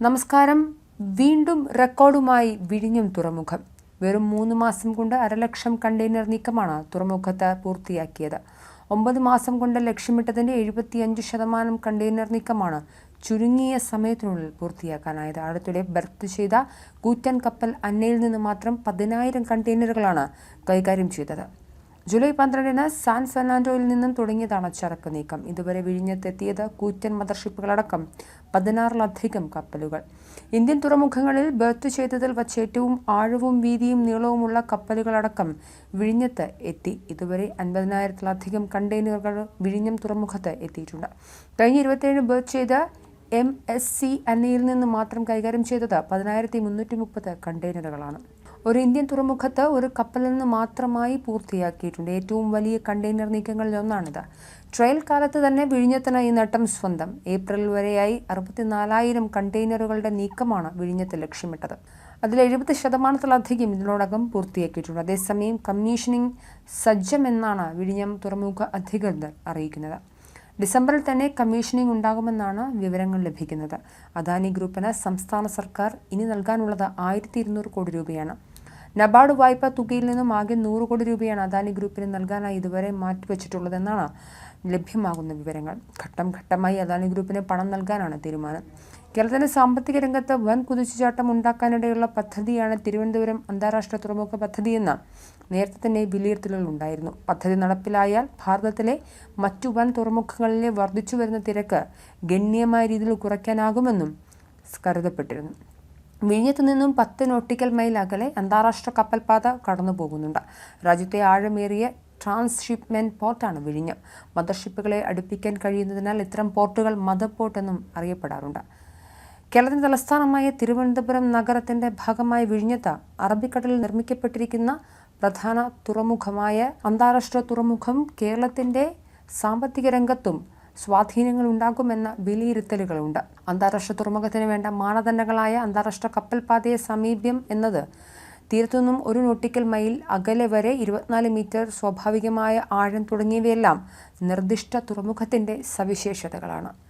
നമസ്കാരം. വീണ്ടും റെക്കോർഡുമായി വിഴിഞ്ഞം തുറമുഖം. വെറും മൂന്ന് മാസം കൊണ്ട് അരലക്ഷം കണ്ടെയ്നർ നീക്കമാണ് തുറമുഖത്ത് പൂർത്തിയാക്കിയത്. ഒമ്പത് മാസം കൊണ്ട് ലക്ഷ്യമിട്ടതിന്റെ എഴുപത്തിയഞ്ച് ശതമാനം കണ്ടെയ്നർ നീക്കമാണ് ചുരുങ്ങിയ സമയത്തിനുള്ളിൽ പൂർത്തിയാക്കാനായത്. അടുത്തിടെ ബർത്ത് ചെയ്ത കൂറ്റൻ കപ്പൽ അന്നയിൽ നിന്ന് മാത്രം പതിനായിരം കണ്ടെയ്നറുകളാണ് കൈകാര്യം ചെയ്തത്. ജൂലൈ പന്ത്രണ്ടിന് സാൻ ഫെർണാൻഡോയിൽ നിന്നും തുടങ്ങിയതാണ് ചരക്ക് നീക്കം. ഇതുവരെ വിഴിഞ്ഞത്തെത്തിയത് കൂറ്റൻ മദർഷിപ്പുകളടക്കം പതിനാറിലധികം കപ്പലുകൾ. ഇന്ത്യൻ തുറമുഖങ്ങളിൽ ബർത്ത് ചെയ്തതിൽ വച്ച് ഏറ്റവും ആഴവും വീതിയും നീളവുമുള്ള കപ്പലുകളടക്കം വിഴിഞ്ഞത്ത് എത്തി. ഇതുവരെ അൻപതിനായിരത്തിലധികം കണ്ടെയ്നറുകൾ വിഴിഞ്ഞം തുറമുഖത്ത് എത്തിയിട്ടുണ്ട്. കഴിഞ്ഞ ഇരുപത്തിയേഴ് ബർത്ത് ചെയ്ത എം എസ് സി അന്നയിൽ നിന്ന് മാത്രം കൈകാര്യം ചെയ്തത് പതിനായിരത്തി മുന്നൂറ്റി മുപ്പത് കണ്ടെയ്നറുകളാണ്. ഒരു ഇന്ത്യൻ തുറമുഖത്ത് ഒരു കപ്പലിൽ നിന്ന് മാത്രമായി പൂർത്തിയാക്കിയിട്ടുണ്ട്. ഏറ്റവും വലിയ കണ്ടെയ്നർ നീക്കങ്ങളിൽ ഒന്നാണിത്. ട്രയൽ കാലത്ത് തന്നെ വിഴിഞ്ഞത്തിന് ഈ നേട്ടം സ്വന്തം. ഏപ്രിൽ വരെയായി അറുപത്തിനാലായിരം കണ്ടെയ്നറുകളുടെ നീക്കമാണ് വിഴിഞ്ഞത്ത് ലക്ഷ്യമിട്ടത്. അതിൽ എഴുപത് ശതമാനത്തിലധികം ഇതിനോടകം പൂർത്തിയാക്കിയിട്ടുണ്ട്. അതേസമയം കമ്മീഷനിങ് സജ്ജമെന്നാണ് വിഴിഞ്ഞം തുറമുഖ അധികൃതർ അറിയിക്കുന്നത്. ഡിസംബറിൽ തന്നെ കമ്മീഷനിങ് ഉണ്ടാകുമെന്നാണ് വിവരങ്ങൾ ലഭിക്കുന്നത്. അദാനി ഗ്രൂപ്പിന് സംസ്ഥാന സർക്കാർ ഇനി നൽകാനുള്ളത് ആയിരത്തി കോടി രൂപയാണ്. നബാർഡ് വായ്പാ തുകയിൽ നിന്നും ആകെ നൂറ് കോടി രൂപയാണ് അദാനി ഗ്രൂപ്പിന് നൽകാനായി ഇതുവരെ മാറ്റിവെച്ചിട്ടുള്ളതെന്നാണ് ലഭ്യമാകുന്ന വിവരങ്ങൾ. ഘട്ടം ഘട്ടമായി അദാനി ഗ്രൂപ്പിന് പണം നൽകാനാണ് തീരുമാനം. കേരളത്തിന്റെ സാമ്പത്തിക രംഗത്ത് വൻ കുതിച്ചുചാട്ടം ഉണ്ടാക്കാനിടയുള്ള പദ്ധതിയാണ് തിരുവനന്തപുരം അന്താരാഷ്ട്ര തുറമുഖ പദ്ധതിയെന്ന് നേരത്തെ തന്നെ വിലയിരുത്തലുകൾ ഉണ്ടായിരുന്നു. പദ്ധതി നടപ്പിലായാൽ ഭാരതത്തിലെ മറ്റു വൻ തുറമുഖങ്ങളിലെ വർദ്ധിച്ചു വരുന്ന തിരക്ക് ഗണ്യമായ രീതിയിൽ കുറയ്ക്കാനാകുമെന്നും കരുതപ്പെട്ടിരുന്നു. വിഴിഞ്ഞത്തു നിന്നും പത്ത് നോട്ടിക്കൽ മൈൽ അകലെ അന്താരാഷ്ട്ര കപ്പൽപാത കടന്നു പോകുന്നുണ്ട്. രാജ്യത്തെ ആഴമേറിയ ട്രാൻസ്ഷിപ്മെന്റ് പോർട്ടാണ് വിഴിഞ്ഞം. മദർഷിപ്പുകളെ അടുപ്പിക്കാൻ കഴിയുന്നതിനാൽ ഇത്തരം പോർട്ടുകൾ മദർ പോർട്ട് എന്നും അറിയപ്പെടാറുണ്ട്. കേരളത്തിന്റെ തലസ്ഥാനമായ തിരുവനന്തപുരം നഗരത്തിന്റെ ഭാഗമായ വിഴിഞ്ഞത്ത് അറബിക്കടലിൽ നിർമ്മിക്കപ്പെട്ടിരിക്കുന്ന പ്രധാന തുറമുഖമായ അന്താരാഷ്ട്ര തുറമുഖം കേരളത്തിന്റെ സാമ്പത്തിക രംഗത്തും സ്വാധീനങ്ങൾ ഉണ്ടാകുമെന്ന വിലയിരുത്തലുകളുണ്ട്. അന്താരാഷ്ട്ര തുറമുഖത്തിന് വേണ്ട മാനദണ്ഡങ്ങളായ അന്താരാഷ്ട്ര കപ്പൽപാതയെ സമീപ്യം എന്നത് തീരത്തുനിന്നും ഒരു നോട്ടിക്കൽ മൈൽ അകലെ വരെ ഇരുപത്തിനാല് മീറ്റർ സ്വാഭാവികമായ ആഴം തുടങ്ങിയവയെല്ലാം നിർദ്ദിഷ്ട തുറമുഖത്തിന്റെ സവിശേഷതകളാണ്.